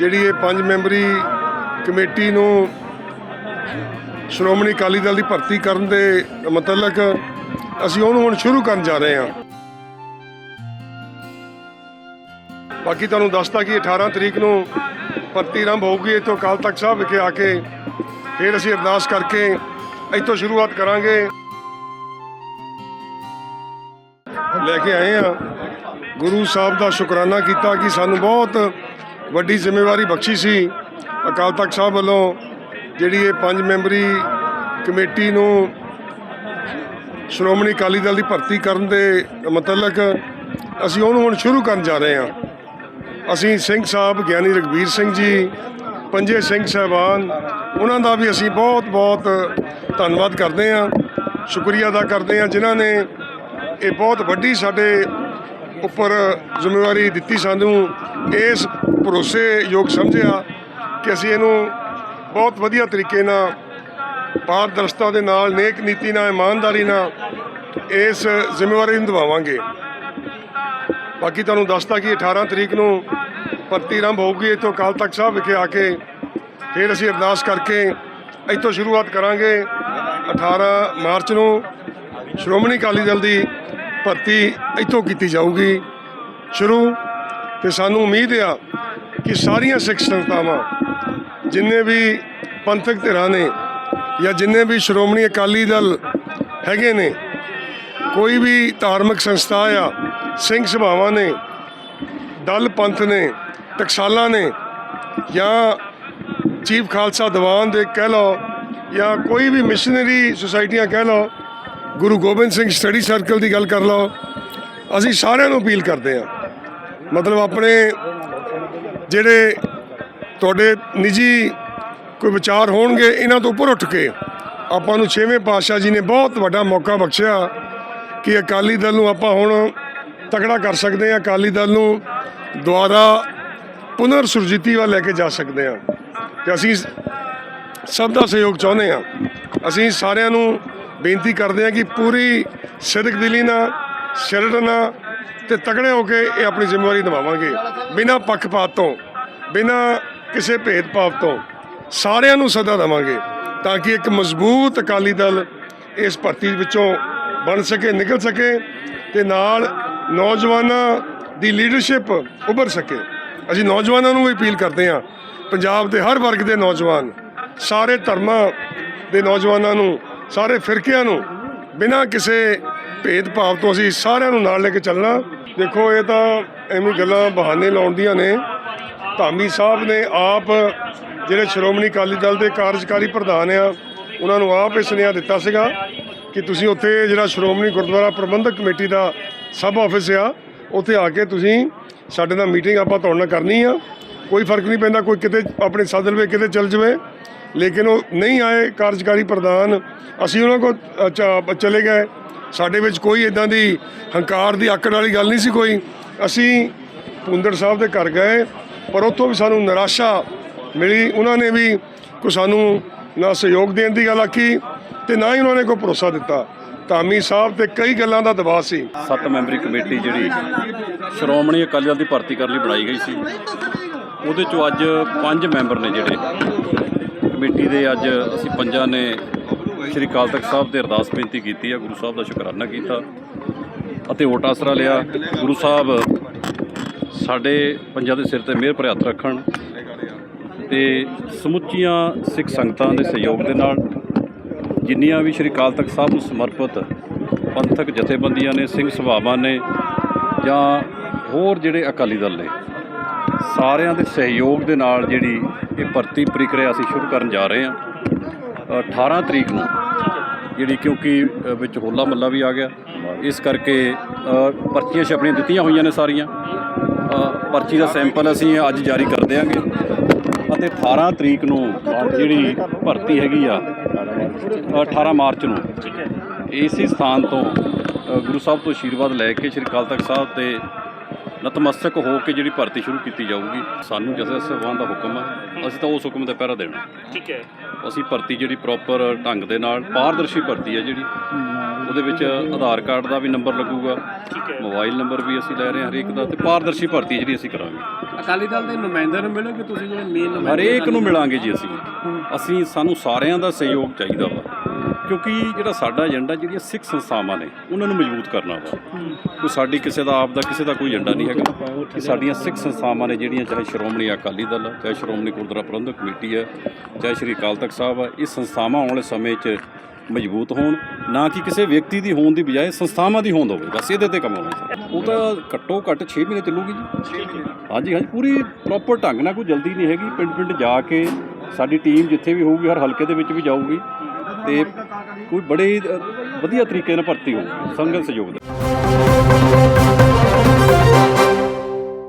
ਜਿਹੜੀ ਇਹ ਪੰਜ ਮੈਂਬਰੀ ਕਮੇਟੀ ਨੂੰ ਸ਼੍ਰੋਮਣੀ ਅਕਾਲੀ ਦਲ ਦੀ ਭਰਤੀ ਕਰਨ ਦੇ ਮੁਤਲਕ ਅਸੀਂ ਉਹਨੂੰ ਹੁਣ ਸ਼ੁਰੂ ਕਰਨ ਜਾ ਰਹੇ ਹਾਂ। ਬਾਕੀ ਤੁਹਾਨੂੰ ਦੱਸਤਾ ਕਿ 18 ਤਰੀਕ ਨੂੰ ਭਰਤੀ ਆਰੰਭ ਹੋਊਗੀ, ਇੱਥੋਂ ਅਕਾਲ ਤਖਤ ਸਾਹਿਬ ਵਿਖੇ ਆ ਕੇ ਫਿਰ ਅਸੀਂ ਅਰਦਾਸ ਕਰਕੇ ਇੱਥੋਂ ਸ਼ੁਰੂਆਤ ਕਰਾਂਗੇ। ਲੈ ਕੇ ਆਏ ਆ ਗੁਰੂ ਸਾਹਿਬ ਦਾ ਸ਼ੁਕਰਾਨਾ ਕੀਤਾ ਕਿ ਸਾਨੂੰ ਬਹੁਤ ਵੱਡੀ ਜ਼ਿੰਮੇਵਾਰੀ ਬਖਸ਼ੀ ਸੀ। ਅਕਾਲ ਤਖਤ ਸਾਹਿਬ ਵੱਲੋਂ ਜਿਹੜੀ ਇਹ ਪੰਜ ਮੈਂਬਰੀ ਕਮੇਟੀ ਨੂੰ ਸ਼੍ਰੋਮਣੀ ਅਕਾਲੀ ਦਲ ਦੀ ਭਰਤੀ ਕਰਨ ਦੇ ਮੁਤਲਕ ਅਸੀਂ ਉਹਨੂੰ ਹੁਣ ਸ਼ੁਰੂ ਕਰਨ ਜਾ ਰਹੇ ਹਾਂ। ਅਸੀਂ ਸਿੰਘ ਸਾਹਿਬ, ਗਿਆਨੀ ਰਗਵੀਰ ਸਿੰਘ ਜੀ, ਪੰਜੇ ਸਿੰਘ ਸਾਹਿਬਾਨ, ਉਹਨਾਂ ਦਾ ਵੀ ਅਸੀਂ ਬਹੁਤ ਬਹੁਤ ਧੰਨਵਾਦ ਕਰਦੇ ਹਾਂ। ਸ਼ੁਕਰੀਆ ਅਦਾ ਕਰਦੇ ਹਾਂ ਜਿਨ੍ਹਾਂ ਨੇ ਇਹ ਬਹੁਤ ਵੱਡੀ ਸਾਡੇ ਉੱਪਰ ਜ਼ਿੰਮੇਵਾਰੀ ਦਿੱਤੀ ਸਾਨੂੰ। ਇਸ ਭਰੋਸੇ ਯੋਗ ਸਮਝਿਆ ਕਿ ਅਸੀਂ ਇਹਨੂੰ ਬਹੁਤ ਵਧੀਆ ਤਰੀਕੇ ਨਾਲ, ਪਾਰਦਰਸ਼ਤਾ ਦੇ ਨਾਲ, ਨੇਕ ਨੀਤੀ ਨਾਲ, ਇਮਾਨਦਾਰੀ ਨਾਲ ਇਸ ਜ਼ਿੰਮੇਵਾਰੀ ਨੂੰ ਨਿਭਾਵਾਂਗੇ। ਬਾਕੀ ਤੁਹਾਨੂੰ ਦੱਸਤਾ ਕਿ 18 ਤਰੀਕ ਨੂੰ ਭਰਤੀ ਆਰੰਭ ਹੋਊਗੀ। ਇੱਥੋਂ ਅਕਾਲ ਤਖਤ ਸਾਹਿਬ ਵਿਖੇ ਆ ਕੇ ਫਿਰ ਅਸੀਂ ਅਰਦਾਸ ਕਰਕੇ ਇੱਥੋਂ ਸ਼ੁਰੂਆਤ ਕਰਾਂਗੇ। 18 ਮਾਰਚ ਨੂੰ ਸ਼੍ਰੋਮਣੀ ਅਕਾਲੀ ਦਲ ਦੀ ਭਰਤੀ ਇੱਥੋਂ ਕੀਤੀ ਜਾਊਗੀ। ਸ਼ੁਰੂ ਤੇ ਸਾਨੂੰ ਉਮੀਦ ਆ ਕਿ ਸਾਰੀਆਂ ਸਿੱਖ ਸੰਸਥਾਵਾਂ, ਜਿੰਨੇ ਵੀ ਪੰਥਕ ਧਿਰਾਂ ਨੇ ਜਾਂ ਜਿੰਨੇ ਵੀ ਸ਼੍ਰੋਮਣੀ ਅਕਾਲੀ ਦਲ ਹੈਗੇ ਨੇ, ਕੋਈ ਵੀ ਧਾਰਮਿਕ ਸੰਸਥਾ ਆ ਸਿੰਘ ਸਭਾਵਾਂ ਨੇ, ਦਲ ਪੰਥ ਨੇ, ਟਕਸਾਲਾਂ ਨੇ ਜਾਂ ਚੀਫ ਖਾਲਸਾ ਦੀਵਾਨ ਦੇ ਕਹਿ ਲਓ ਜਾਂ ਕੋਈ ਵੀ ਮਿਸ਼ਨਰੀ ਸੁਸਾਇਟੀਆਂ ਕਹਿ ਲਓ ਗੁਰੂ ਗੋਬਿੰਦ ਸਿੰਘ ਸਟੱਡੀ ਸਰਕਲ ਦੀ ਗੱਲ ਕਰ ਲਓ, ਅਸੀਂ ਸਾਰਿਆਂ ਨੂੰ ਅਪੀਲ ਕਰਦੇ ਹਾਂ। ਮਤਲਬ ਆਪਣੇ ਜਿਹੜੇ ਤੁਹਾਡੇ ਨਿੱਜੀ ਕੋਈ ਵਿਚਾਰ ਹੋਣਗੇ, ਇਹਨਾਂ ਤੋਂ ਉੱਪਰ ਉੱਠ ਕੇ ਆਪਾਂ ਨੂੰ ਛੇਵੇਂ ਪਾਤਸ਼ਾਹ ਜੀ ਨੇ ਬਹੁਤ ਵੱਡਾ ਮੌਕਾ ਬਖਸ਼ਿਆ ਕਿ ਅਕਾਲੀ ਦਲ ਨੂੰ ਆਪਾਂ ਹੁਣ ਤਕੜਾ ਕਰ ਸਕਦੇ ਹਾਂ। ਅਕਾਲੀ ਦਲ ਨੂੰ ਦੁਆਰਾ ਪੁਨਰ ਸੁਰਜੀਤੀ ਵੱਲ ਲੈ ਕੇ ਜਾ ਸਕਦੇ ਹਾਂ। ਤੇ ਅਸੀਂ ਸਭ ਦਾ ਸਹਿਯੋਗ ਚਾਹੁੰਦੇ ਹਾਂ। ਅਸੀਂ ਸਾਰਿਆਂ ਨੂੰ ਬੇਨਤੀ ਕਰਦੇ ਹਾਂ ਕਿ ਪੂਰੀ ਸਿਦਕ ਦਿਲੀ ਨਾਲ ਸ਼ਰਟ ਨਾਲ ਤੇ ਤਕੜੇ ਹੋ ਕੇ ਇਹ ਆਪਣੀ ਜ਼ਿੰਮੇਵਾਰੀ ਨਿਭਾਵਾਂਗੇ। ਬਿਨਾਂ ਪੱਖਪਾਤ ਤੋਂ, ਬਿਨਾਂ ਕਿਸੇ ਭੇਦਭਾਵ ਤੋਂ ਸਾਰਿਆਂ ਨੂੰ ਸਦਾ ਦੇਵਾਂਗੇ ਤਾਂ ਕਿ ਇੱਕ ਮਜ਼ਬੂਤ ਅਕਾਲੀ ਦਲ ਇਸ ਭਰਤੀ ਵਿੱਚੋਂ ਬਣ ਸਕੇ, ਨਿਕਲ ਸਕੇ ਤੇ ਨਾਲ ਨੌਜਵਾਨਾਂ ਦੀ ਲੀਡਰਸ਼ਿਪ ਉੱਭਰ ਸਕੇ। ਅਸੀਂ ਨੌਜਵਾਨਾਂ ਨੂੰ ਵੀ ਅਪੀਲ ਕਰਦੇ ਹਾਂ, ਪੰਜਾਬ ਦੇ ਹਰ ਵਰਗ ਦੇ ਨੌਜਵਾਨ, ਸਾਰੇ ਧਰਮਾਂ ਦੇ ਨੌਜਵਾਨਾਂ ਨੂੰ ਸਾਰੇ ਫਿਰਕਿਆਂ ਨੂੰ ਬਿਨਾਂ ਕਿਸੇ ਭੇਦਭਾਵ ਤੋਂ ਅਸੀਂ ਸਾਰਿਆਂ ਨੂੰ ਨਾਲ ਲੈ ਕੇ ਚੱਲਣਾ। ਦੇਖੋ, ਇਹ ਤਾਂ ਐਵੇਂ ਗੱਲਾਂ ਬਹਾਨੇ ਲਾਉਣ ਦੀਆਂ ਨੇ। ਧਾਮੀ ਸਾਹਿਬ ਨੇ ਆਪ ਜਿਹੜੇ ਸ਼੍ਰੋਮਣੀ ਅਕਾਲੀ ਦਲ ਦੇ ਕਾਰਜਕਾਰੀ ਪ੍ਰਧਾਨ ਆ, ਉਹਨਾਂ ਨੂੰ ਆਪ ਇਹ ਸੁਨੇਹਾ ਦਿੱਤਾ ਸੀਗਾ ਕਿ ਤੁਸੀਂ ਉੱਥੇ ਜਿਹੜਾ ਸ਼੍ਰੋਮਣੀ ਗੁਰਦੁਆਰਾ ਪ੍ਰਬੰਧਕ ਕਮੇਟੀ ਦਾ ਸਬ ਆਫਿਸ ਆ, ਉੱਥੇ ਆ ਕੇ ਤੁਸੀਂ ਸਾਡੇ ਨਾਲ ਮੀਟਿੰਗ ਆਪਾਂ ਤੁਹਾਡੇ ਨਾਲ ਕਰਨੀ ਆ। ਕੋਈ ਫ਼ਰਕ ਨਹੀਂ ਪੈਂਦਾ, ਕੋਈ ਕਿਤੇ ਆਪਣੇ ਸੱਦ ਲਵੇ, ਕਿਤੇ ਚੱਲ ਜਵੇ। ਲੇਕਿਨ ਉਹ ਨਹੀਂ ਆਏ, ਕਾਰਜਕਾਰੀ ਪ੍ਰਧਾਨ, ਅਸੀਂ ਉਹਨਾਂ ਕੋਲ ਚਲੇ ਗਏ। ਸਾਡੇ ਵਿੱਚ ਕੋਈ ਇਦਾਂ ਦੀ ਹੰਕਾਰ ਦੀ ਆਕੜ ਵਾਲੀ ਗੱਲ ਨਹੀਂ ਸੀ ਕੋਈ। ਅਸੀਂ ਪੁੰਦੜ ਸਾਹਿਬ ਦੇ ਘਰ ਗਏ, ਪਰ ਉੱਥੋਂ ਵੀ ਸਾਨੂੰ ਨਿਰਾਸ਼ਾ ਮਿਲੀ। ਉਹਨਾਂ ਨੇ ਵੀ ਕੋਈ ਸਾਨੂੰ ਨਾ ਸਹਿਯੋਗ ਦੇਣ ਦੀ ਗੱਲ ਆਖੀ ਤੇ ਨਾ ਹੀ ਉਹਨਾਂ ਨੇ ਕੋਈ ਭਰੋਸਾ ਦਿੱਤਾ। ਧਾਮੀ ਸਾਹਿਬ ਤੇ ਕਈ ਗੱਲਾਂ ਦਾ ਦਬਾਅ ਸੀ। ਸੱਤ ਮੈਂਬਰੀ ਕਮੇਟੀ ਜਿਹੜੀ ਸ਼੍ਰੋਮਣੀ ਅਕਾਲੀ ਦਲ ਦੀ ਭਰਤੀ ਕਰਨ ਲਈ ਬਣਾਈ ਗਈ ਸੀ। ਉਹਦੇ ਚੋਂ ਅੱਜ ਪੰਜ ਮੈਂਬਰ ਨੇ ਜਿਹੜੇ ਕਮੇਟੀ ਦੇ ਅੱਜ ਅਸੀਂ ਪੰਜਾਂ ਨੇ ਸ੍ਰੀ ਅਕਾਲ ਤਖਤ ਸਾਹਿਬ ਤੇ ਅਰਦਾਸ ਬੇਨਤੀ ਕੀਤੀ ਹੈ ਗੁਰੂ ਸਾਹਿਬ ਦਾ ਸ਼ੁਕਰਾਨਾ ਕੀਤਾ ਅਤੇ ਵੋਟ ਆਸਰਾ ਲਿਆ। ਗੁਰੂ ਸਾਹਿਬ, ਸਾਡੇ ਪੰਜਾਂ ਦੇ ਸਿਰ ਤੇ ਮਿਹਰ ਭਰੇ ਹੱਥ ਰੱਖਣ ਤੇ ਸਮੁੱਚੀਆਂ ਸਿੱਖ ਸੰਗਤਾਂ ਦੇ ਸਹਿਯੋਗ ਦੇ ਨਾਲ ਜਿੰਨੀਆਂ ਵੀ ਸ਼੍ਰੀ ਅਕਾਲ ਤਖਤ ਸਾਹਿਬ ਨੂੰ ਸਮਰਪਿਤ ਪੰਥਕ ਜਥੇਬੰਦੀਆਂ ਨੇ, ਸਿੰਘ ਸਭਾਵਾਂ ਨੇ ਜਾਂ ਹੋਰ ਜਿਹੜੇ ਅਕਾਲੀ ਦਲ ਨੇ, ਸਾਰਿਆਂ ਦੇ ਸਹਿਯੋਗ ਦੇ ਨਾਲ ਜਿਹੜੀ ਇਹ ਭਰਤੀ ਪ੍ਰਕਿਰਿਆ ਅਸੀਂ ਸ਼ੁਰੂ ਕਰਨ ਜਾ ਰਹੇ ਹਾਂ। ਅ, 18 ਤਰੀਕ ਨੂੰ ਜਿਹੜੀ ਕਿਉਂਕਿ ਵਿੱਚ ਹੋਲਾ ਮੱਲਾ ਵੀ ਆ ਗਿਆ। ਇਸ ਕਰਕੇ ਪਰਚੀਆਂ ਛਪਣੀਆਂ ਦਿੱਤੀਆਂ ਹੋਈਆਂ ਨੇ ਸਾਰੀਆਂ। ਪਰਚੀ ਦਾ ਸੈਂਪਲ ਅਸੀਂ ਅੱਜ ਜਾਰੀ ਕਰ ਦਿਆਂਗੇ। ਅਤੇ 18 ਤਰੀਕ ਨੂੰ ਜਿਹੜੀ ਭਰਤੀ ਹੈਗੀ ਆ ਅ, 18 ਮਾਰਚ ਨੂੰ ਇਸੇ ਸਥਾਨ ਤੋਂ ਗੁਰੂ ਸਾਹਿਬ ਤੋਂ ਆਸ਼ੀਰਵਾਦ ਲੈ ਕੇ ਸ੍ਰੀ ਅਕਾਲ ਤਖਤ ਸਾਹਿਬ ਤੇ ਨਤਮਸਤਕ ਹੋ ਕੇ ਜਿਹੜੀ ਭਰਤੀ ਸ਼ੁਰੂ ਕੀਤੀ ਜਾਊਗੀ ਸਾਨੂੰ ਜਥੇ ਸਾਹਿਬਾਨ ਦਾ ਹੁਕਮ ਹੈ ਅਸੀਂ ਤਾਂ ਉਸ ਹੁਕਮ ਤੇ ਪਹਿਰਾ ਦੇਣਾ। ਠੀਕ ਹੈ। ਅਸੀਂ ਭਰਤੀ ਜਿਹੜੀ ਪ੍ਰੋਪਰ ਢੰਗ ਦੇ ਨਾਲ ਪਾਰਦਰਸ਼ੀ ਭਰਤੀ ਹੈ ਜਿਹੜੀ ਉਹਦੇ ਵਿੱਚ ਆਧਾਰ ਕਾਰਡ ਦਾ ਵੀ ਨੰਬਰ ਲੱਗੂਗਾ ਮੋਬਾਈਲ ਨੰਬਰ ਵੀ ਅਸੀਂ ਲੈ ਰਹੇ ਹਾਂ ਹਰੇਕ ਦਾ ਤੇ ਪਾਰਦਰਸ਼ੀ ਭਰਤੀ ਜਿਹੜੀ ਅਸੀਂ ਕਰਾਂਗੇ। ਅਕਾਲੀ ਦਲ ਦੇ ਨੁਮਾਇੰਦਿਆਂ ਨੂੰ ਮਿਲੋਗੇ ਤੁਸੀਂ ਜਿਹੜੇ ਮੇਨ ਨੁਮਾਇੰਦੇ ਹਰੇਕ ਨੂੰ? ਮਿਲਾਂਗੇ ਜੀ ਅਸੀਂ। ਅਸੀਂ ਸਾਨੂੰ ਸਾਰਿਆਂ ਦਾ ਸਹਿਯੋਗ ਚਾਹੀਦਾ ਵਾ। ਕਿਉਂਕਿ ਜਿਹੜਾ ਸਾਡਾ ਏਜੰਡਾ, ਜਿਹੜੀਆਂ ਸਿੱਖ ਸੰਸਥਾਵਾਂ ਨੇ, ਉਹਨਾਂ ਨੂੰ ਮਜ਼ਬੂਤ ਕਰਨਾ ਵਾ। ਕੋਈ ਸਾਡੀ ਕਿਸੇ ਦਾ ਆਪ ਦਾ ਕਿਸੇ ਦਾ ਕੋਈ ਏਜੰਡਾ ਨਹੀਂ ਹੈਗਾ। ਇਹ ਸਾਡੀਆਂ ਸਿੱਖ ਸੰਸਥਾਵਾਂ ਨੇ, ਜਿਹੜੀਆਂ ਚਾਹੇ ਸ਼੍ਰੋਮਣੀ ਅਕਾਲੀ ਦਲ ਆ ਚਾਹੇ ਸ਼੍ਰੋਮਣੀ ਗੁਰਦੁਆਰਾ ਪ੍ਰਬੰਧਕ ਕਮੇਟੀ ਹੈ, ਚਾਹੇ ਸ਼੍ਰੀ ਅਕਾਲ ਤਖਤ ਸਾਹਿਬ ਆ ਇਹ ਸੰਸਥਾਵਾਂ ਆਉਣ ਵਾਲੇ ਸਮੇਂ 'ਚ ਮਜ਼ਬੂਤ ਹੋਣ। ਨਾ ਕਿ ਕਿਸੇ ਵਿਅਕਤੀ ਦੀ ਹੋਣ ਦੀ ਬਜਾਏ ਸੰਸਥਾਵਾਂ ਦੀ ਹੋਂਦ ਹੋਵੇ, ਬਸ ਇਹਦੇ ਤੇ ਕੰਮ ਹੋਣਾ ਉਹ ਤਾਂ ਘੱਟੋ ਘੱਟ 6 ਮਹੀਨੇ ਚੱਲੂਗੀ ਜੀ। ਹਾਂਜੀ ਹਾਂਜੀ, ਪੂਰੀ ਪ੍ਰੋਪਰ ਢੰਗ ਨਾਲ ਕੋਈ ਜਲਦੀ ਨਹੀਂ ਹੈਗੀ। ਪਿੰਡ ਪਿੰਡ ਜਾ ਕੇ ਸਾਡੀ ਟੀਮ ਜਿੱਥੇ ਵੀ ਹੋਊਗੀ, ਹਰ ਹਲਕੇ ਦੇ ਵਿੱਚ ਵੀ ਜਾਊਗੀ। ਤੇ ਕੋਈ ਬੜੇ ਅ, ਵਧੀਆ ਤਰੀਕੇ ਨਾਲ ਭਰਤੀ ਹੋ। ਸੰਗਤ ਸਹਿਯੋਗ ਦੇ।